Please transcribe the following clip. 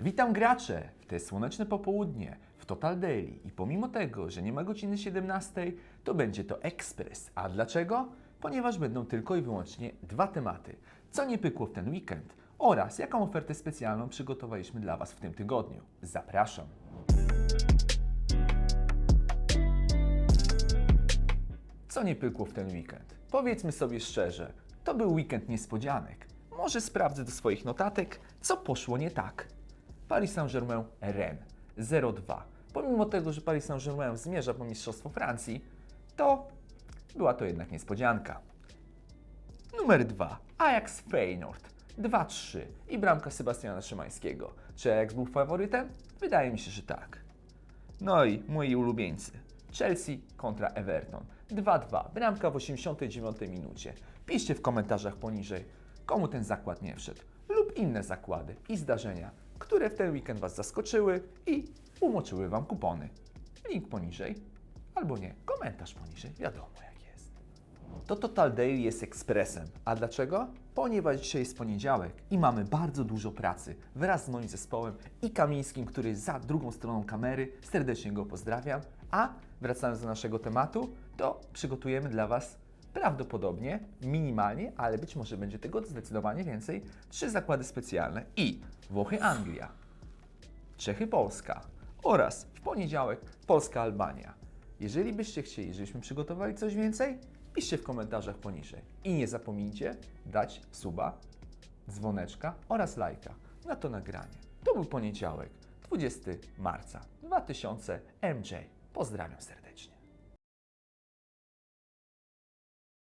Witam gracze w te słoneczne popołudnie w Total Daily i pomimo tego, że nie ma godziny 17, to będzie to ekspres. A dlaczego? Ponieważ będą tylko i wyłącznie dwa tematy. Co nie pykło w ten weekend oraz jaką ofertę specjalną przygotowaliśmy dla Was w tym tygodniu. Zapraszam. Co nie pykło w ten weekend? Powiedzmy sobie szczerze, to był weekend niespodzianek. Może sprawdzę do swoich notatek, co poszło nie tak. Paris Saint-Germain Rennes 0-2. Pomimo tego, że Paris Saint-Germain zmierza po Mistrzostwo Francji, to była to jednak niespodzianka. Numer 2. Ajax Feyenoord 2-3 i bramka Sebastiana Szymańskiego. Czy Ajax był faworytem? Wydaje mi się, że tak. No i moi ulubieńcy. Chelsea kontra Everton. 2-2. Bramka w 89 minucie. Piszcie w komentarzach poniżej, komu ten zakład nie wszedł. Lub inne zakłady i zdarzenia, które w ten weekend Was zaskoczyły i umoczyły Wam kupony. Link poniżej. Albo nie, komentarz poniżej. Wiadomo jak jest. To Total Daily jest ekspresem. A dlaczego? Ponieważ dzisiaj jest poniedziałek i mamy bardzo dużo pracy wraz z moim zespołem i Kamińskim, który jest za drugą stroną kamery. Serdecznie go pozdrawiam. A wracając do naszego tematu, to przygotujemy dla Was prawdopodobnie, minimalnie, ale być może będzie tego zdecydowanie więcej, trzy zakłady specjalne i Włochy-Anglia, Czechy-Polska oraz w poniedziałek Polska-Albania. Jeżeli byście chcieli, żebyśmy przygotowali coś więcej, piszcie w komentarzach poniżej. I nie zapomnijcie dać suba, dzwoneczka oraz lajka na to nagranie. To był poniedziałek, 20 marca 2000 MJ. Pozdrawiam serdecznie.